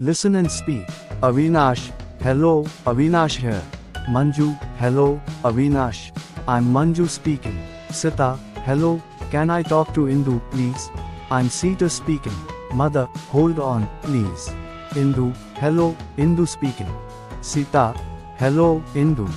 Listen and speak. Avinash, hello, Avinash here. Manju, hello, Avinash. I'm Manju speaking. Sita, hello, can I talk to Indu, please? I'm Sita speaking. Mother, hold on, please. Indu, hello, Indu speaking. Sita, hello, Indu.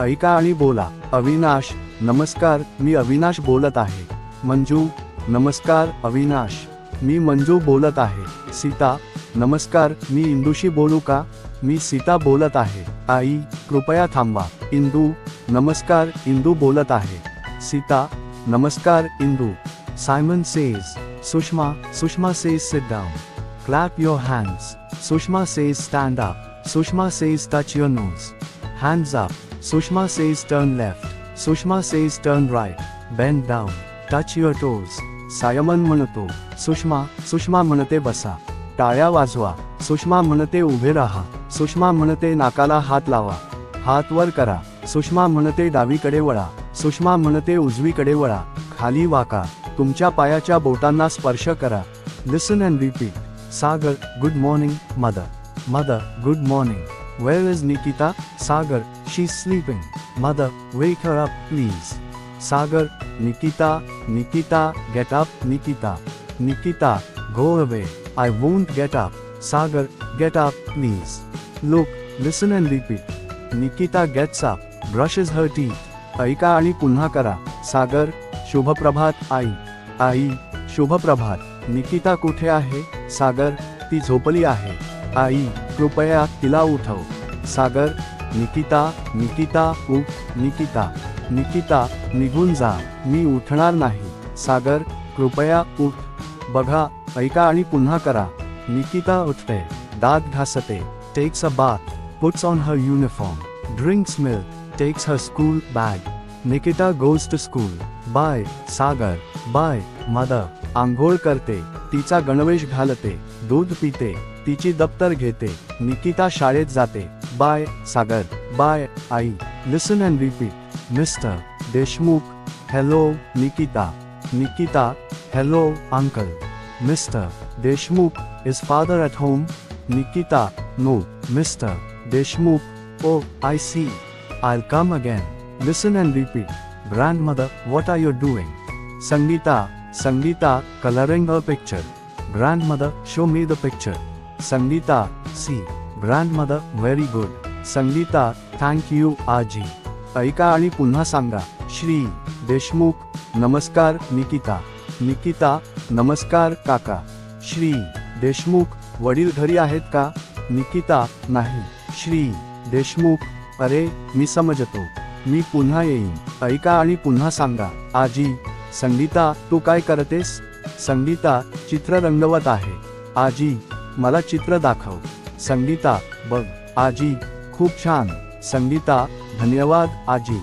ऐका आणि बोला अविनाश नमस्कार मी अविनाश बोलत आहे मंजू नमस्कार अविनाश मी मंजू बोलत आहे सीता नमस्कार, मी इंदूशी बोलू का? मी सीता बोलत आहे. आई, कृपया थांबा इंदू, नमस्कार, इंदू बोलत आहे. सीता, नमस्कार, Indu. Simon says Sushma Sushma says sit down clap your hands Sushma says stand up Sushma says touch your nose hands up Sushma says turn left Sushma says turn right bend down touch your toes Simon म्हणतो. सुषमा सुषमा म्हणते, बसा. टाळ्या वाजवा. सुषमा म्हणते उभे राहा. सुषमा म्हणते नाकाला हात लावा. हात वर करा. सुषमा म्हणते डावीकडे वळा. सुषमा म्हणते उजवीकडे वळा. खाली वाका. तुमच्या पायाच्या बोटांना स्पर्श करा. Listen and repeat Sagar good morning mother mother good morning where is Nikita Sagar she sleeping mother wait her up please Sagar Nikita Nikita get up Nikita Nikita go away I won't get up. Sagar, get up, please. Look, listen and repeat. Nikita gets up, brushes her teeth. ऐका आणि पुन्हा करा सागर शुभप्रभात आई आई शुभप्रभात निकिता कुठे आहे सागर ती झोपली आहे आई कृपया तिला उठव सागर निकिता निकिता उठ निकिता निकिता निघून जा मी उठणार नाही सागर कृपया उठ बघा ऐका आणि पुन्हा करा. निकिता उठते. दात घासते. Takes a bath puts on her uniform drinks milk takes her school bag Nikita goes to school bye Sagar. Bye mother आंघोळ करते. तिचा गणवेश घालते. दूध पिते. तिची दप्तर घेते. निकिता शाळेत जाते. Bye Sagar. Bye I. Listen and repeat mister Deshmukh. Hello Nikita. Nikita hello uncle mister Deshmukh is father at home Nikita no mister Deshmukh oh I see I come again listen and repeat grandmother what are you doing Sangita Sangita coloring a picture. Grandmother show me the picture. Sangita see. Grandmother very good. Sangita thank you आजी ऐका आणि पुन्हा सांगा श्री देशमुख नमस्कार निकिता निकिता नमस्कार काका. श्री देशमुख वडील घरी आहेत का? निकिता नाही. श्री देशमुख अरे मी समजतो. मी पुन्हा येईन. ऐका आणि पुन्हा सांगा. आजी संगीता तू काय करतेस? संगीता चित्र रंगवत आहे. आजी मला चित्र दाखव. संगीता बघ. आजी खूप छान. संगीता धन्यवाद आजी.